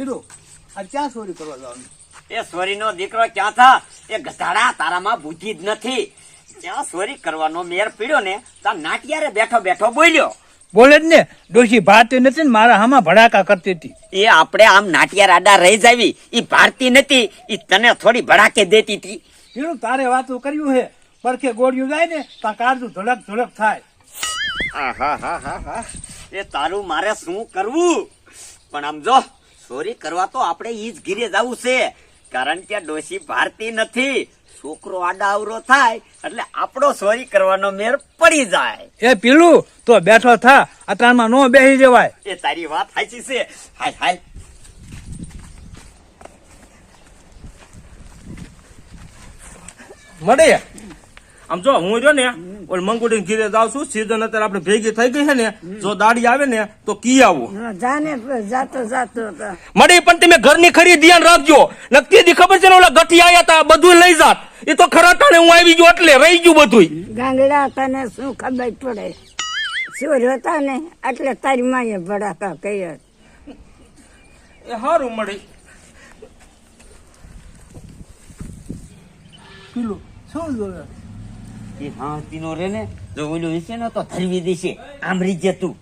આ ક્યાં ચોરી કરવા જવાનું? એ સોરીનો દીકરો ક્યાં થા? એ ગધાડા તારામાં બુદ્ધિ જ નથી. જ્યાં સોરી કરવાનો મેર પીડ્યો ને ત્યાં નાટિયારે બેઠો બેઠો બોલ્યો. બોલે જ ને ડોશી ભારતી નથી ને મારા હામાં ભડાકા કરતી હતી. એ આપણે આમ નાટિયાર આડા રહી જાવી એ ભારતી નથી એ તને થોડી ભડાકે દેતી હતી. હીરો તારે વાતો કર્યું હે. પરખે ગોળિયું જાય ને ત્યાં કાળજું ધડક ધડક થાય. હા એ તારું મારે શું કરવું? પણ આમ જો ચોરી કરવા તો આપણે ઈ જ ઘીરે જવું છે. કારણ કે ડોશી ભારતી નથી. છોકરો આડા અવરો થાય એટલે આપણો ચોરી કરવાનો મેર પડી જાય. એ પીલું તો બેઠો થા. અતારમાં નો બેસી જવાય. એ તારી વાત સાચી છે. હાય હાય. મળે આમ જો હું રહ્યો ને ઓલ મંગુડી ઘીરે જાઉં છું સીઝન અત્યારે આપણે ભેગી થઈ ગઈ છે ને જો દાડી આવે ને તો કી આવું. જાને જાતો જાતો તો મળી પણ તમે ઘરની ખરી ધ્યાન રાખજો. નક્કી દી ખબર છે ને ઓલા ગઠી આયા તા બધું લઈ જાત. એ તો ખરા ને હું આવી ગયો એટલે રહી ગયું બધું ગાંગડા તને શું ખબર પડે? શું રહેતા ને એટલે તારી માએ ભડાકા કહ્યા એ હારું મળી. પીલું શું જોવે? એ હા તીનો રે ને જો ઓલું હશે ને તો ધરવી દેશે. આમ રીજે તું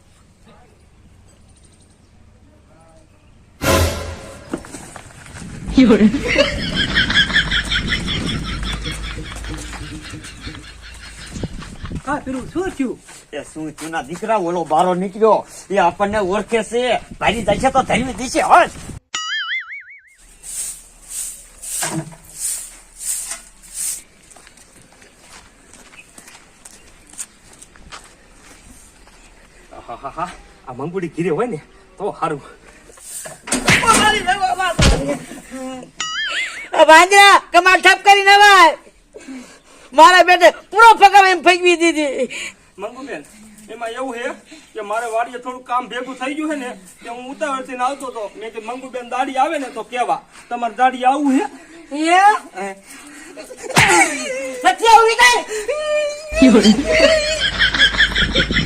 હા પીલું શું થયું? એ શું ચૂના દીકરા ઓલો બારો નીકળ્યો. એ આપણને ઓળખે છે. ભારી છે તો ધરવી દેશે હસ હા આ મંગુડી ઘીરે હોય ને તો સારું ભાંજ્યા કમાલ ઠપ કરીને ભાઈ મારા બેટે પૂરો ફકામ એમ ફેંકવી દીધી. મંગુબેન એમાં એવું છે કે મારે વાડીએ થોડું કામ ભેગું થઈ ગયું છે ને કે હું ઉતાવળ થઈને આવતો હતો મેં કે મંગુબેન દાડી આવે ને તો કેવા? તમારે દાડી આવું છે? હે? નથી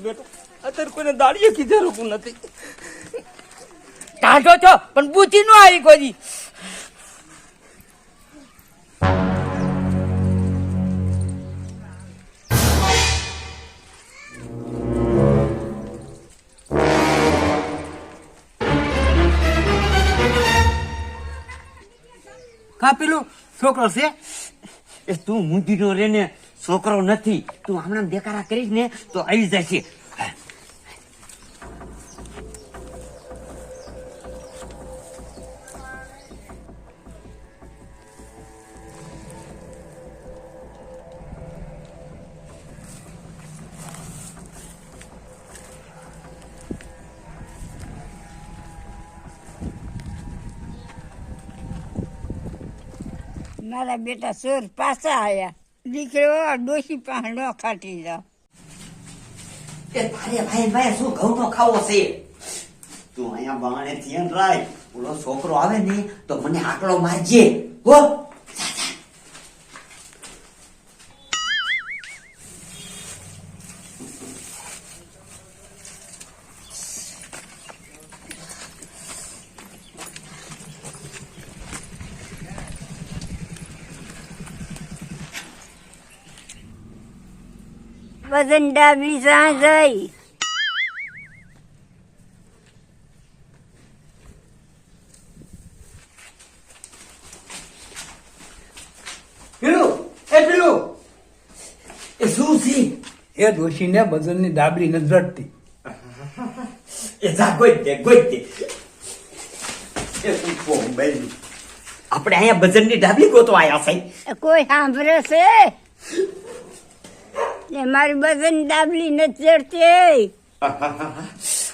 મારું બેટું અત્યારે કોઈને દાડીએ કીધે રોકું નથી. ટાઢો છો, પણ બુચી નો આવી કોઈ કાપેલું છોકરો છે? એ તું મૂંઢીનો રે ને. છોકરો નથી. તું હમણાં દેખાડા કરીશ ને તો આવી જશે. મારા બેટા સુર પાછા આયા. દીકરો ડોશી પાસે નો ખાટી જાવ એ તારે ભાઈ ભાઈ, શું ઘઉં નો ખાવો છે? તું અહીંયા બાણે ધ્યાન રાખ. ઓલો છોકરો આવે ને, તો મને આકડો મારજે. હો? વજન ડાબી જ્યાં જઈ એ પેલું. ને શું છે? એ ડોશીને બદલની ડાબડી નથી જડતી એ જા ગોઈ દે ગોઈ દે. એ કોમ બેન આપણે અહીંયા ભજનની ડાબલી ગોતો આયા છે. કોઈ સાંભળે છે? ને મારી વજન ડાબલી નથી ચડતી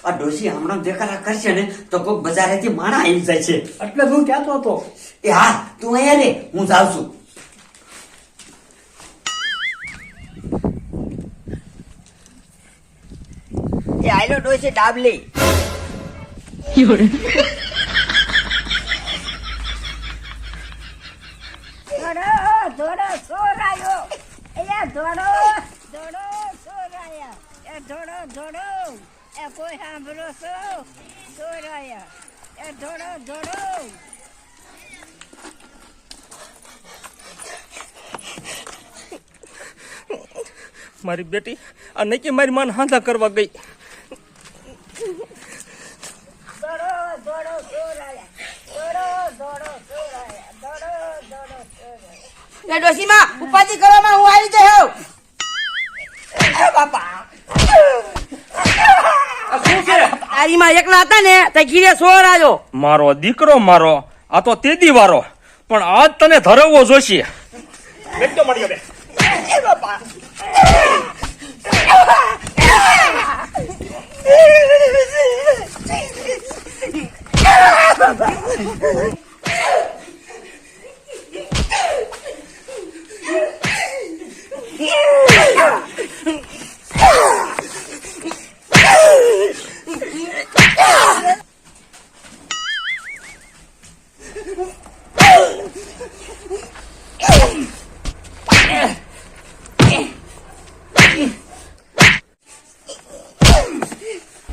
આ ડોશી હમણાં દેખાડા કરશે ને તો કોઈક બજારેથી માણા આવી જાય છે. એટલે શું કહેતો હતો એ હા તું અહીંયા રે હું જાઉં છું. એ આયલો ડોશી ડાબલી. ધોડો ધોડો સોર અહીંયા એ ધોળો સોરાયા એ ધોડો ધોડો એ કોઈ સાંભળો છો? સોરાયા એ ધોડો ધોડો મારી બેટી આ નક્કી મારી માન હાંધા કરવા ગઈ. ડોશીમાં ઉપાધિ કરવામાં હું આવી જઈ હોઉં. બાપા. આરીમાં એકલા હતા ને તે ગીરે સોર આવ્યો મારો દીકરો મારો આ તો તેદી વારો. પણ આજ તને ધરવવો જોશે. બેઠો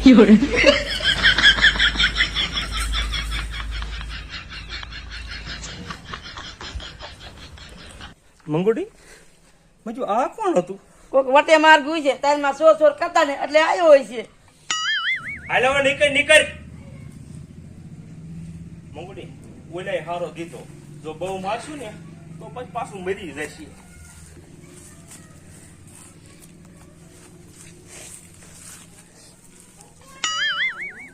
એ બાપા મંગુડી મજુ આ કોણ હતું? કોક વટે માર ગયું છે તારમાં સોર સોર કરતા ને એટલે આવ્યો હોય છે. હાલો નીકળ નીકળ. મંગુડી ઓલે હારો દીધો. જો બહુ મારશું ને તો પછી પાછું મરી જશે.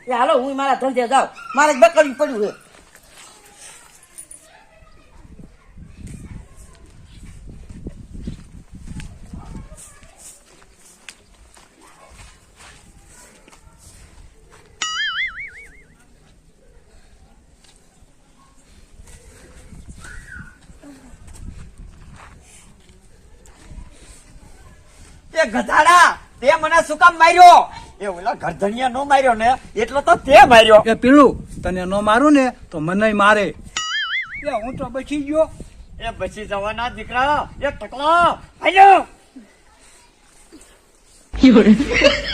એ હાલો, હું મારા ધંધે જાઉં. મારે જ પડ્યું છે. ગધાડા તે મને શું કામ માર્યો? એ ઓલા ગરધણિયા નો માર્યો ને એટલો તો તે માર્યો. એ પીળું તને નો મારું ને તો મને મારે. એ હું તો બચી ગયો. એ બચી જવાના દીકરા એ ટકલા આયો